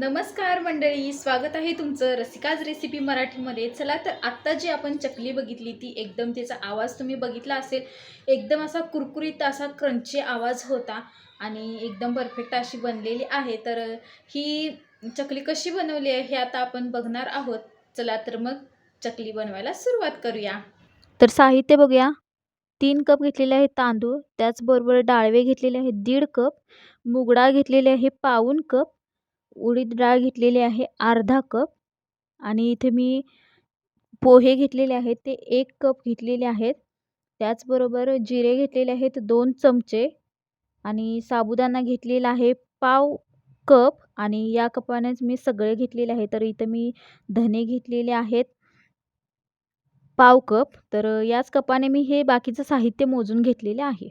नमस्कार मंडळी स्वागत आहे तुमचं रसिकाज रेसिपी मराठीमध्ये. चला तर आत्ता जी आपण चकली बघितली ती एकदम तिचा आवाज तुम्ही बघितला असेल एकदम असा कुरकुरीत असा क्रंची आवाज होता आणि एकदम परफेक्ट अशी बनलेली आहे. तर ही चकली कशी बनवली आहे हे आता आपण बघणार आहोत. चला तर मग चकली बनवायला सुरुवात करूया. तर साहित्य बघूया. तीन कप घेतलेले आहेत तांदूळ त्याचबरोबर डाळवे घेतलेले आहेत दीड कप मुगडा घेतलेले आहे पाऊण कप उडीद डाळ घेतलेली आहे अर्धा कप. आणि इथे मी पोहे घेतलेले आहेत ते एक कप घेतलेले आहेत. त्याचबरोबर जिरे घेतलेले आहेत दोन चमचे. आणि साबुदाणा घेतलेला आहे पाव कप. आणि या कपानेच मी सगळे घेतलेले आहे तर इथं मी धने घेतलेले आहेत पाव कप. तर याच कपाने मी हे बाकीचं साहित्य मोजून घेतलेले आहे.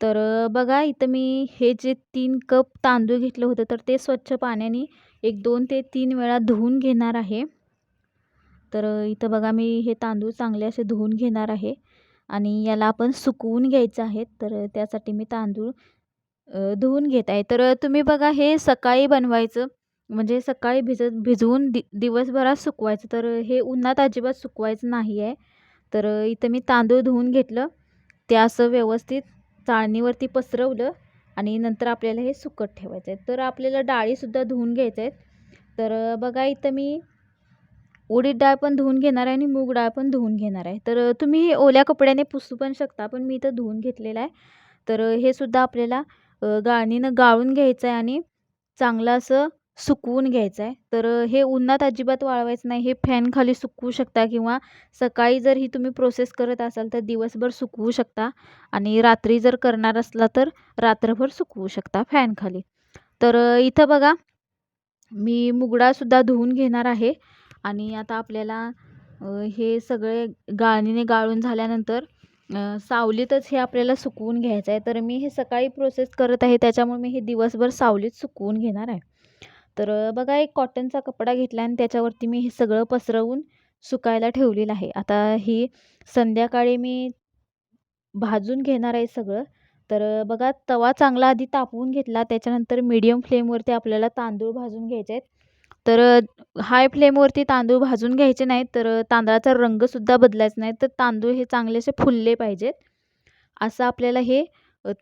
तर बघा इथं मी हे जे तीन कप तांदूळ घेतलं होतं तर ते स्वच्छ पाण्याने एक दोन ते तीन वेळा धुवून घेणार आहे. तर इथं बघा मी हे तांदूळ चांगले असे धुवून घेणार आहे आणि याला आपण सुकवून घ्यायचं आहे. तर त्यासाठी मी तांदूळ धुवून घेत आहे. तर तुम्ही बघा हे सकाळी बनवायचं म्हणजे सकाळी भिजत भिजवून दि दिवसभरात सुकवायचं. तर हे उन्हात अजिबात सुकवायचं नाही आहे. तर इथं मी तांदूळ धुवून घेतलं. ते असं व्यवस्थित चाळणीवरती पसरवलं आणि नंतर आपल्याला हे सुकत ठेवायचं आहे तर आपल्याला डाळीसुद्धा धुवून घ्यायच्या. आहेत तर बघा इथं मी उडीद डाळ पण धुवून घेणार आहे आणि मूग डाळ पण धुवून घेणार आहे. तर तुम्ही हे ओल्या कपड्याने पुसू पण शकता पण मी इथं धुवून घेतलेलं आहे. तर हे सुद्धा आपल्याला गाळणीनं गाळून घ्यायचं आहे आणि चांगलं असं सुकवून घ्यायचं आहे तर हे उन्हात अजिबात वाळवायचं नाही. हे फॅनखाली सुकवू शकता किंवा सकाळी जर ही तुम्ही प्रोसेस करत असाल तर दिवसभर सुकवू शकता आणि रात्री जर करणार असला तर रात्रभर सुकवू शकता फॅनखाली तर इथं बघा मी मुगडासुद्धा धुवून घेणार आहे आणि आता आपल्याला हे सगळे गाळणीने गाळून झाल्यानंतर सावलीतच हे आपल्याला सुकवून घ्यायचं आहे तर मी हे सकाळी प्रोसेस करत आहे. त्याच्यामुळे मी हे दिवसभर सावलीत सुकवून घेणार आहे. तर बघा एक कॉटनचा कपडा घेतला आणि त्याच्यावरती मी हे सगळं पसरवून सुकायला ठेवलेलं आहे. आता ही संध्याकाळी मी भाजून घेणार आहे सगळं. तर बघा तवा चांगला आधी तापवून घेतला त्याच्यानंतर मीडियम फ्लेमवरती आपल्याला तांदूळ भाजून घ्यायचे आहेत. तर हाय फ्लेमवरती तांदूळ भाजून घ्यायचे नाहीत तर तांदळाचा रंगसुद्धा बदलायचा नाही. तर तांदूळ हे चांगले असे फुलले पाहिजेत. असं आपल्याला हे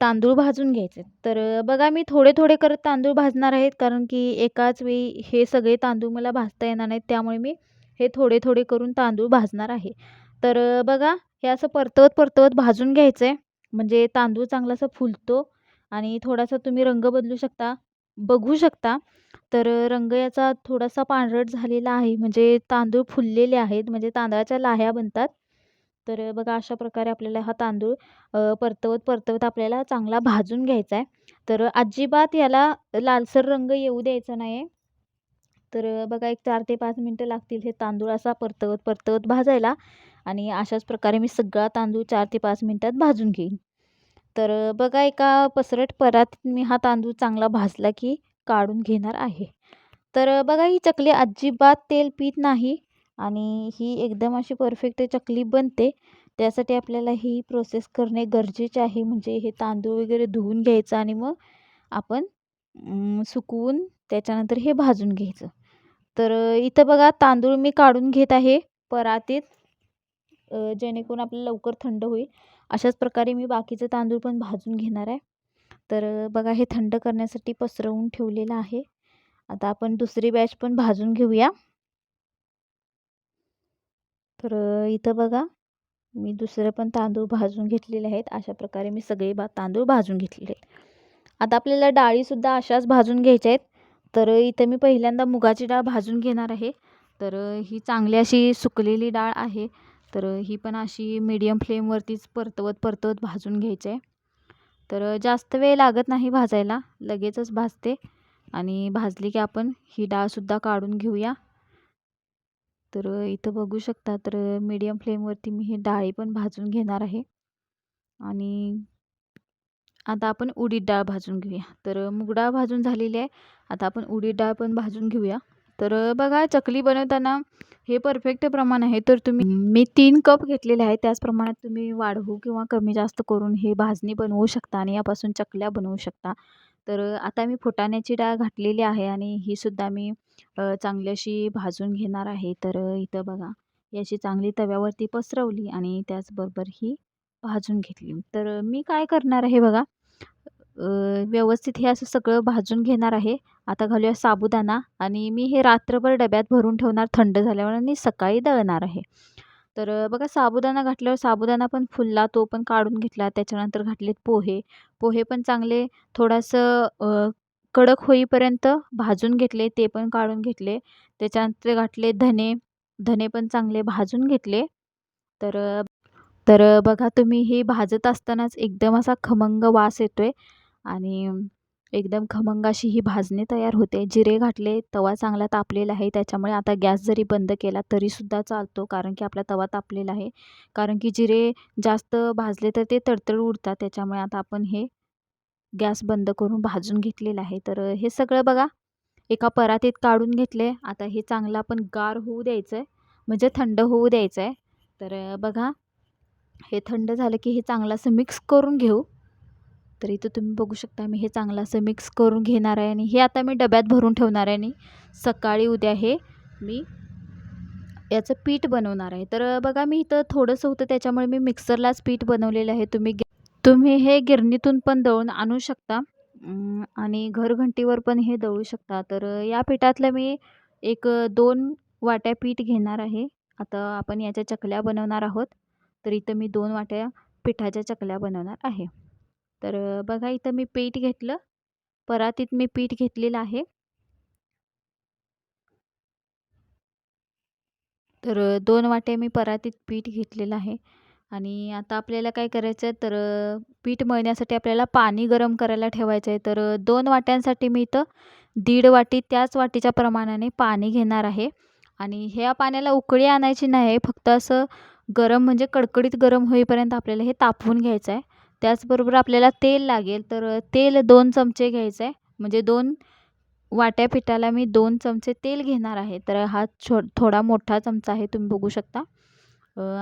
तांदूळ भाजून घ्यायचे. तर बघा मी थोडे थोडे करत तांदूळ भाजणार आहेत कारण की एकाच वेळी हे सगळे तांदूळ मला भाजता येणार नाहीत त्यामुळे मी हे थोडे थोडे करून तांदूळ भाजणार आहे. तर बघा हे असं परतवत परतवत भाजून घ्यायचं आहे म्हणजे तांदूळ चांगला असा फुलतो आणि थोडासा तुम्ही रंग बदलू शकता बघू शकता. तर रंग याचा थोडासा पांढरट झालेला आहे म्हणजे तांदूळ फुललेले आहेत म्हणजे तांदळाच्या लाह्या बनतात. तर बघा अशा प्रकारे आपल्याला हा तांदूळ परतवत परतवत आपल्याला चांगला भाजून घ्यायचा आहे. तर अजिबात याला लालसर रंग येऊ द्यायचा नाही तर बघा एक चार ते पाच मिनटं लागतील हे तांदूळ असा परतवत परतवत भाजायला आणि अशाच प्रकारे मी सगळा तांदूळ चार ते पाच मिनटात भाजून घेईन. तर बघा एका पसरट परात मी हा तांदूळ चांगला भाजला की काढून घेणार आहे. तर बघा ही चकली अजिबात तेल पीत नाही. आणि ही एकदम अशी परफेक्ट चकली बनते. त्यासाठी आपल्याला ही प्रोसेस करणे गरजेचे आहे. म्हणजे हे तांदूळ वगैरे धुवून घ्यायचं आणि मग आपण सुकवून त्याच्यानंतर हे भाजून घ्यायचं. तर इथं बघा तांदूळ मी काढून घेत आहे परातीत जेणेकरून आपल्याला लवकर थंड होईल. अशाच प्रकारे मी बाकीचं तांदूळ पण भाजून घेणार आहे. तर बघा हे थंड करण्यासाठी पसरवून ठेवलेलं आहे. आता आपण दुसरी बॅच पण भाजून घेऊया. तर इथं बघा मी दुसरे पण तांदूळ भाजून घेतलेले आहेत. अशा प्रकारे मी सगळे बा तांदूळ भाजून घेतलेले आहेत. आता आपल्याला डाळीसुद्धा अशाच भाजून घ्यायच्या आहेत. तर इथं मी पहिल्यांदा मुगाची डाळ भाजून घेणार आहे. तर ही चांगली अशी सुकलेली डाळ आहे. तर ही पण अशी मीडियम फ्लेमवरतीच परतवत परतवत भाजून घ्यायची आहे. तर जास्त वेळ लागत नाही भाजायला. लगेचच भाजते. आणि भाजली की आपण ही डाळसुद्धा काढून घेऊया. तर इथं बघू शकता तर मीडियम फ्लेमवरती मी हे डाळी पण भाजून घेणार आहे. आणि आता आपण उडीद डाळ भाजून घेऊया. तर मूग डाळ भाजून झालेली आहे. आता आपण उडीद डाळ पण भाजून घेऊया. तर बघा चकली बनवताना हे परफेक्ट प्रमाण आहे. तर तुम्ही मी तीन कप घेतलेले आहे त्याच प्रमाणात तुम्ही वाढवू किंवा कमी जास्त करून हे भाजणी बनवू शकता आणि यापासून चकल्या बनवू शकता. तर आता मी फुटाण्याची डाळ घातलेली आहे आणि ही सुद्धा मी चांगल्याशी चांगली अशी भाजून घेणार आहे. तर इथं बघा ही अशी चांगली तव्यावरती पसरवली आणि त्याचबरोबर ही भाजून घेतली. तर मी काय करणार आहे बघा व्यवस्थित हे असं सगळं भाजून घेणार आहे. आता घालूया साबुदाणा आणि मी हे रात्रभर डब्यात भरून ठेवणार थंड झाल्यावर आणि सकाळी दळणार आहे. तर बघा साबुदाणा घातल्यावर साबुदाणा पण फुलला तो पण काढून घेतला त्याच्यानंतर घातलेत पोहे. पोहे पण चांगले थोडंसं कडक होईपर्यंत भाजून घेतले ते पण काढून घेतले. त्याच्यानंतर घातले धने धने पण चांगले भाजून घेतले. तर तर बघा तुम्ही हे भाजत असतानाच एकदम असा खमंग वास येतो आहे आणि एकदम खमंग अशी ही भाजणी तयार होते. जिरे घातले तवा चांगला तापलेला आहे. त्याच्यामुळे आता गॅस जरी बंद केला तरीसुद्धा चालतो कारण की आपला तवा तापलेला आहे. कारण की जिरे जास्त भाजले तर ते तडतड उडतात. त्याच्यामुळे आता आपण हे गॅस बंद करून भाजून घेतलेलं आहे. तर हे सगळं बघा एका परातीत काढून घेतले. आता हे चांगलं आपण गार होऊ द्यायचं आहे म्हणजे थंड होऊ द्यायचं आहे तर बघा हे थंड झालं की हे चांगलं असं मिक्स करून घेऊ. तर इथं तुम्ही बघू शकता मी हे चांगलं असं मिक्स करून घेणार आहे आणि हे आता मी डब्यात भरून ठेवणार आहे आणि सकाळी उद्या हे मी याचं पीठ बनवणार आहे. तर बघा मी इथं थोडंसं होतं त्याच्यामुळे मी मिक्सरलाच पीठ बनवलेलं आहे. तुम्ही तुम्ही हे गिरणीतून पण दळून आणू शकता. आणि घरघंटीवर पण हे दळू शकता. तर या पिठातलं मी एक दोन वाट्या पीठ घेणार आहे. आता आपण याच्या चकल्या बनवणार आहोत. तर इथं मी दोन वाट्या पिठाच्या चकल्या बनवणार आहे. तर बघा इथं मी पीठ घेतलं. परातीत मी पीठ घेतलेलं आहे. तर दोन वाटे मी परातीत पीठ घेतलेलं आहे आणि आता आपल्याला काय करायचं आहे तर पीठ मळण्यासाठी आपल्याला पाणी गरम करायला ठेवायचं आहे तर दोन वाट्यांसाठी मी इथं दीड वाटी त्याच वाटीच्या प्रमाणाने पाणी घेणार आहे आणि ह्या पाण्याला उकळी आणायची नाही. फक्त असं गरम म्हणजे कडकडीत गरम होईपर्यंत आपल्याला हे तापवून घ्यायचं आहे त्याचबरोबर आपल्याला तेल लागेल. तर तेल दोन चमचे घ्यायचं आहे. म्हणजे दोन वाट्या पिठाला मी दोन चमचे तेल घेणार आहे. तर हा छो थोडा मोठा चमचा आहे तुम्ही बघू शकता.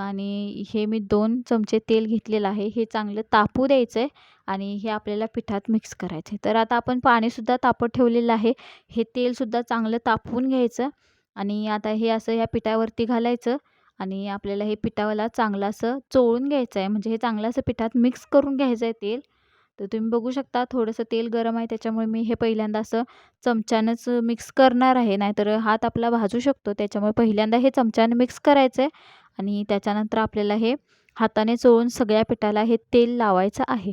आणि हे मी दोन चमचे तेल घेतलेलं आहे. हे चांगलं तापू द्यायचं आहे आणि हे आपल्याला पिठात मिक्स करायचं आहे. तर आता आपण पाणीसुद्धा तापत ठेवलेलं आहे. हे तेलसुद्धा चांगलं तापवून घ्यायचं. आणि आता हे असं ह्या पिठावरती घालायचं. आणि आपल्याला हे पिठावाला चांगलं असं चोळून घ्यायचं आहे. म्हणजे हे चांगलं असं पिठात मिक्स करून घ्यायचं आहे तेल. तर तुम्ही बघू शकता थोडंसं तेल गरम आहे. त्याच्यामुळे मी हे पहिल्यांदा असं चमच्यानंच मिक्स करणार आहे. नाहीतर हात आपला भाजू शकतो. त्याच्यामुळे पहिल्यांदा हे चमच्याने मिक्स करायचं आहे. आणि त्याच्यानंतर आपल्याला हे हाताने चोळून सगळ्या पिठाला हे तेल लावायचं आहे.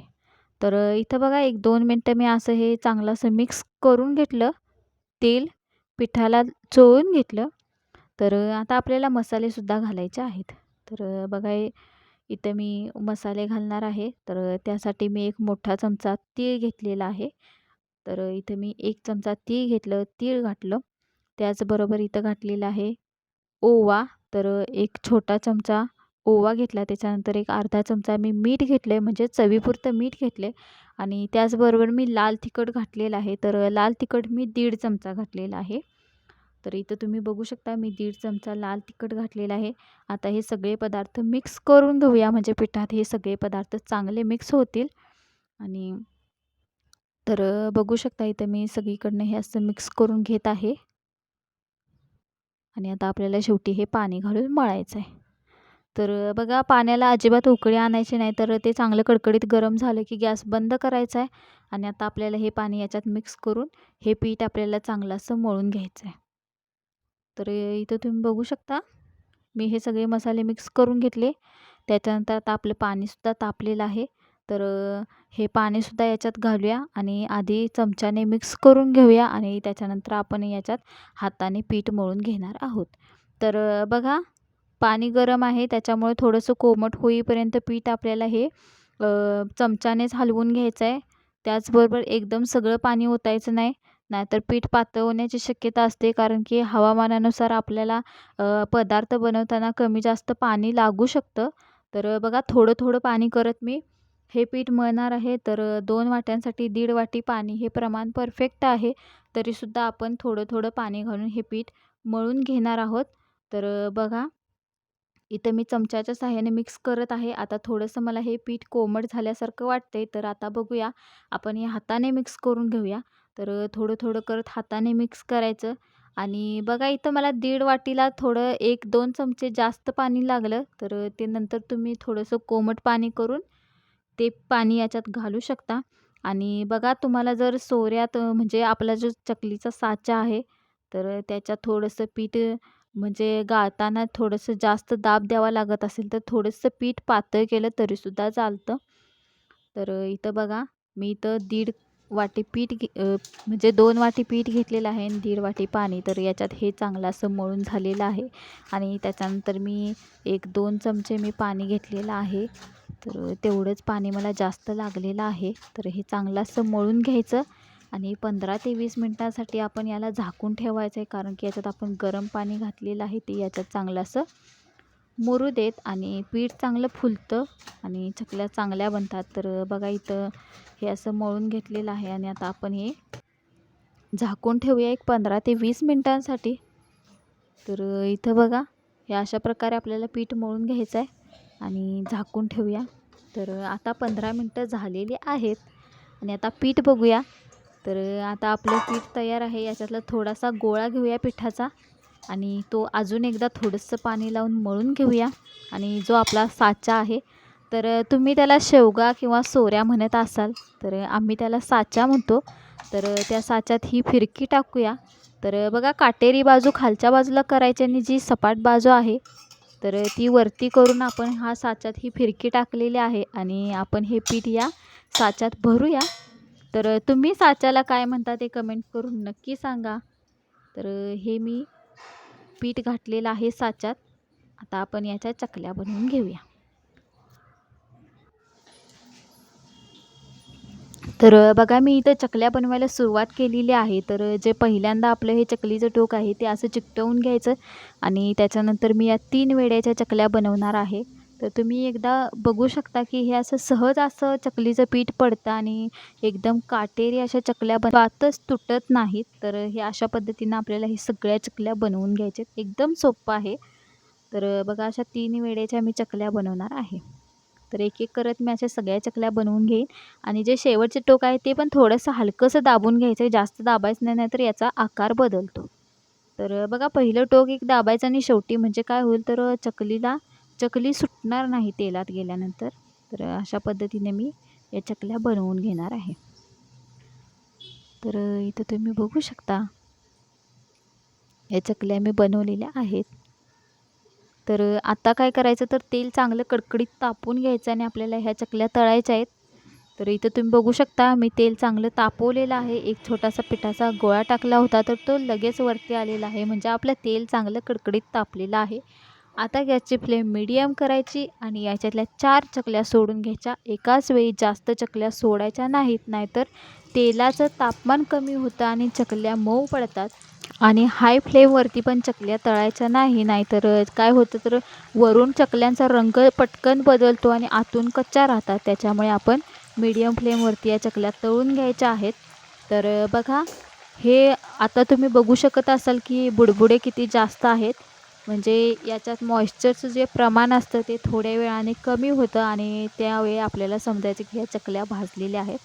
तर इथं बघा एक दोन मिनटं मी असं हे चांगलं असं मिक्स करून घेतलं. तेल पिठाला चोळून घेतलं. तर आता आपल्याला मसालेसुद्धा घालायचे आहेत. तर बघा इथं मी मसाले घालणार आहे. तर त्यासाठी मी एक मोठा चमचा तीळ घेतलेला आहे. तर इथं मी एक चमचा तीळ घेतलं तीळ घातलं. त्याचबरोबर इथं घातलेलं आहे ओवा. तर एक छोटा चमचा ओवा घेतला. त्याच्यानंतर एक अर्धा चमचा मी मीठ घेतलं आहे म्हणजे चवीपुरतं मीठ घेतले आणि त्याचबरोबर मी लाल तिखट घातलेलं आहे. तर लाल तिखट मी दीड चमचा घातलेला आहे. तर इथं तुम्ही बघू शकता मी दीड चमचा लाल तिखट घातलेला आहे. आता हे सगळे पदार्थ मिक्स करून घेऊया. म्हणजे पिठात हे सगळे पदार्थ चांगले मिक्स होतील. आणि तर बघू शकता इथं मी सगळीकडनं हे असं मिक्स करून घेत आहे. आणि आता आपल्याला शेवटी हे पाणी घालून मळायचं आहे. तर बघा पाण्याला अजिबात उकळी आणायची नाही. तर ते चांगलं कडकडीत गरम झालं की गॅस बंद करायचा आहे. आणि आता आपल्याला हे पाणी याच्यात मिक्स करून हे पीठ आपल्याला चांगलं असं मळून घ्यायचं आहे. तर इथं तुम्ही बघू शकता. मी हे सगळे मसाले मिक्स करून घेतले. त्याच्यानंतर आता आपलं पाणीसुद्धा तापलेलं आहे. तर हे पाणीसुद्धा याच्यात घालूया आणि आधी चमच्याने मिक्स करून घेऊया आणि त्याच्यानंतर आपण याच्यात हाताने पीठ मळून घेणार आहोत. तर बघा पाणी गरम आहे. त्याच्यामुळे थोडंसं कोमट होईपर्यंत पीठ आपल्याला हे चमच्यानेच हलवून घ्यायचं आहे त्याचबरोबर एकदम सगळं पाणी ओतायचं नाही. नाहीतर पीठ पातळ होण्याची शक्यता असते. कारण की हवामानानुसार आपल्याला पदार्थ बनवताना कमी जास्त पाणी लागू शकतं. तर बघा थोडं थोडं पाणी करत मी. हे पीठ मळणार आहे. तर दोन वाट्यांसाठी दीड वाटी पाणी हे प्रमाण परफेक्ट आहे. तरीसुद्धा आपण थोडं थोडं पाणी घालून हे पीठ मळून घेणार आहोत. तर बघा. इथं मी चमच्याच्या सहाय्याने मिक्स करत आहे. आता थोडंसं मला हे पीठ कोमट झाल्यासारखं वाटते तर आता बघूया. आपण हे हाताने मिक्स करून घेऊया. तर थोडं थोडं करत हाताने मिक्स करायचं. आणि बघा इथं मला दीड वाटीला थोडं एक दोन चमचे जास्त पाणी लागलं तर ते नंतर तुम्ही थोडंसं कोमट पाणी करून ते पाणी याच्यात घालू शकता. आणि बघा तुम्हाला जर सोऱ्यात म्हणजे आपला जो चकलीचा साचा आहे तर त्याच्यात थोडंसं पीठ म्हणजे गाळताना थोडंसं जास्त दाब द्यावा लागत असेल तर थोडंसं पीठ पातळ केलं तरीसुद्धा चालतं. तर इथं बघा मी इथं दीड वाटी पीठ घे म्हणजे दोन वाटी पीठ घेतलेलं आहे आणि दीड वाटी पाणी तर याच्यात हे चांगलं असं मळून झालेलं आहे. आणि त्याच्यानंतर मी एक दोन चमचे मी पाणी घेतलेलं आहे. तर तेवढंच पाणी मला जास्त लागलेलं आहे. तर हे चांगलं असं मळून घ्यायचं आणि पंधरा ते वीस मिनटासाठी आपण याला झाकून ठेवायचं आहे कारण की याच्यात आपण गरम पाणी घातलेलं आहे ते याच्यात चांगलं असं मुरू देत आणि पीठ चांगलं फुलतं आणि चकल्या चांगल्या बनतात. तर बघा इथं हे असं मळून घेतलेलं आहे आणि आता आपण हे झाकून ठेवूया एक पंधरा ते वीस मिनटांसाठी. तर इथं बघा हे अशा प्रकारे आपल्याला पीठ मळून घ्यायचं आहे आणि झाकून ठेवूया. तर आता पंधरा मिनटं झालेली आहेत आणि आता पीठ बघूया. तर आता आपलं पीठ तयार आहे. याच्यातला थोडासा गोळा घेऊया पिठाचा. आणि तो अजून एकदा थोडंसं पाणी लावून मळून घेऊया. आणि जो आपला साचा आहे तर तुम्ही त्याला शेवगा किंवा सोऱ्या म्हणत असाल तर आम्ही त्याला साचा म्हणतो. तर त्या साच्यात ही फिरकी टाकूया. तर बघा काटेरी बाजू खालच्या बाजूला करायची आणि जी सपाट बाजू आहे तर ती वरती करून आपण हा साच्यात ही फिरकी टाकलेली आहे आणि आपण हे पीठ या साच्यात भरूया. तर तुम्ही साच्याला काय म्हणता ते कमेंट करून नक्की सांगा. तर हे मी पीठ घातलेलं आहे साच्यात. आता आपण याच्या चकल्या बनवून घेऊया. तर बघा मी इथं चकल्या बनवायला सुरुवात केलेली आहे. तर जे पहिल्यांदा आपलं हे चकलीचं टोक आहे ते असं चिकटवून घ्यायचं आणि त्याच्यानंतर मी या तीन वेड्याच्या चकल्या बनवणार आहे. तर तुम्ही एकदा बघू शकता की हे असं सहज असं चकलीचं पीठ पडतं आणि एकदम काटेरी अशा चकल्या बनवातच तुटत नाहीत. तर हे अशा पद्धतीनं आपल्याला हे सगळ्या चकल्या बनवून घ्यायच्यात एकदम सोपं आहे. तर बघा अशा तीन वेळेच्या मी चकल्या बनवणार आहे. तर एक एक करत मी अशा सगळ्या चकल्या बनवून घेईन. आणि जे शेवटचे टोक आहे ते पण थोडंसं हलकंसं दाबून घ्यायचं आहे. जास्त दाबायचं नाही नाहीतर याचा आकार बदलतो. तर बघा पहिलं टोक एक दाबायचं आणि शेवटी म्हणजे काय होईल? तर चकलीला चकली सुटणार नाही तेलात गेल्यानंतर तर अशा पद्धतीने मी या चकल्या बनवून घेणार आहे. तर इथं तुम्ही बघू शकता या चकल्या मी बनवलेल्या आहेत. तर आता काय करायचं तर तेल चांगलं कडकडीत तापून घ्यायचं आणि आपल्याला ह्या चकल्या तळायच्या आहेत. तर इथं तुम्ही बघू शकता मी तेल चांगलं तापवलेलं आहे. एक छोटासा पिठाचा गोळा टाकला होता तर तो लगेच वरती आलेला आहे. म्हणजे आपलं तेल चांगलं कडकडीत तापलेलं आहे. आता गॅसची फ्लेम मिडियम करायची आणि याच्यातल्या चार चकल्या सोडून घ्यायच्या. एकाच वेळी जास्त चकल्या सोडायच्या नाहीत नाहीतर तेलाचं तापमान कमी होतं आणि चकल्या मऊ पडतात. आणि हाय फ्लेमवरती पण चकल्या तळायच्या नाही नाहीतर काय होतं तर वरून चकल्यांचा रंग पटकन बदलतो आणि आतून कच्च्या राहतात. त्याच्यामुळे आपण मीडियम फ्लेमवरती या चकल्या तळून घ्यायच्या आहेत. तर बघा हे आता तुम्ही बघू शकत असाल की बुडबुडे किती जास्त आहेत. म्हणजे याच्यात मॉइश्चरचं जे प्रमाण असतं ते थोड्या वेळाने कमी होतं आणि त्यावेळी आपल्याला समजायचं की ह्या चकल्या भाजलेल्या आहेत.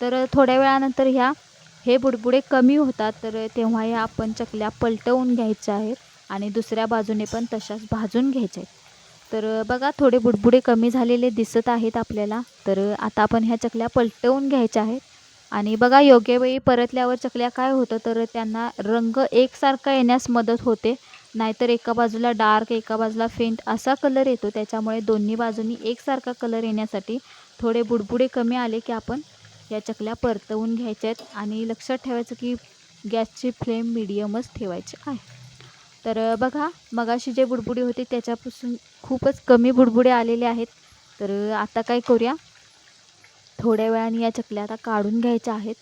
तर थोड्या वेळानंतर ह्या हे बुडबुडे कमी होतात तर तेव्हा ह्या आपण चकल्या पलटवून घ्यायच्या आहेत आणि दुसऱ्या बाजूने पण तशाच भाजून घ्यायच्या आहेत. तर बघा थोडे बुडबुडे कमी झालेले दिसत आहेत आपल्याला. तर आता आपण ह्या चकल्या पलटवून घ्यायच्या आहेत. आणि बघा योग्य वेळी परतल्यावर चकल्या काय होतं तर त्यांना रंग एकसारखा येण्यास मदत होते. नाहीतर एका बाजूला डार्क एका बाजूला फेंट असा कलर येतो. त्याच्यामुळे दोन्ही बाजूंनी एकसारखा कलर येण्यासाठी थोडे बुडबुडे कमी आले की आपण या चकल्या परतवून घ्यायच्या आहेत आणि लक्षात ठेवायचं की गॅसची फ्लेम मिडियमच ठेवायची आहे. तर बघा मगाशी जे बुडबुडे होते त्याच्यापासून खूपच कमी बुडबुडे आलेले आहेत. तर आता काय करूया? थोड्या वेळाने या चकल्या आता काढून घ्यायच्या आहेत.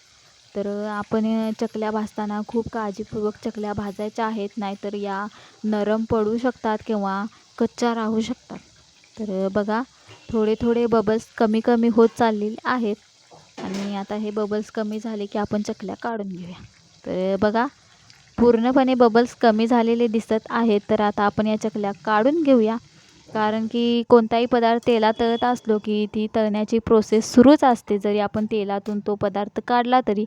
तर आपण चकल्या भाजताना खूप काळजीपूर्वक चकल्या भाजायच्या आहेत नाहीतर या नरम पडू शकतात किंवा कच्च्या राहू शकतात. तर बघा थोडे थोडे बबल्स कमी कमी होत चाललेले आहेत आणि आता हे बबल्स कमी झाले की आपण चकल्या काढून घेऊया. तर बघा पूर्णपणे बबल्स कमी झालेले दिसत आहेत तर आता आपण या चकल्या काढून घेऊया. कारण की कोणताही पदार्थ तेलात तळत असलो की ती तळण्याची प्रोसेस सुरूच असते. जरी आपण तेलातून तो पदार्थ काढला तरी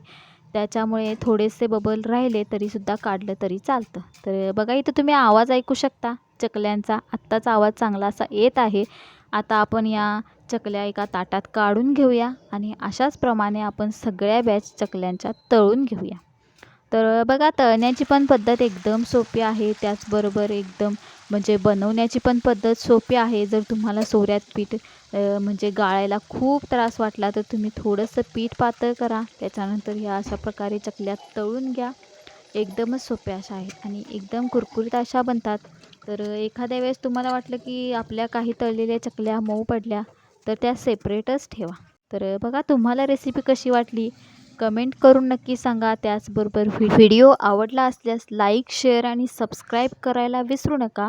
त्याच्यामुळे थोडेसे बबल राहिले तरीसुद्धा काढलं तरी चालतं. तर बघा इथं तुम्ही आवाज ऐकू शकता. चकल्यांचा आत्ताच आवाज चांगला असा येत आहे. आता आपण या चकल्या एका ताटात काढून घेऊया आणि अशाच प्रमाणे आपण सगळ्या बॅच चकल्यांच्या तळून घेऊया. तर बघा तळण्याची पण पद्धत एकदम सोपी आहे. त्याचबरोबर एकदम म्हणजे बनवण्याची पण पद्धत सोपी आहे. जर तुम्हाला सोऱ्यात पीठ म्हणजे गाळायला खूप त्रास वाटला तर तुम्ही थोडंसं पीठ पातळ करा. त्याच्यानंतर ह्या अशा प्रकारे चकल्या तळून घ्या. एकदमच सोप्या अशा आहेत आणि एकदम कुरकुरीत अशा बनतात. तर एखाद्या वेळेस तुम्हाला वाटलं की आपल्या काही तळलेल्या चकल्या मऊ पडल्या तर त्या सेपरेटच ठेवा. तर बघा तुम्हाला रेसिपी कशी वाटली? कमेंट करून नक्की सांगा. त्याचबरोबर व्हिडिओ आवडला असल्यास लाईक शेअर आणि सबस्क्राईब करायला विसरू नका.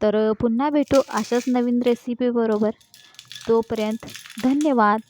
तर पुन्हा भेटू अशाच नवीन रेसिपीबरोबर तोपर्यंत धन्यवाद.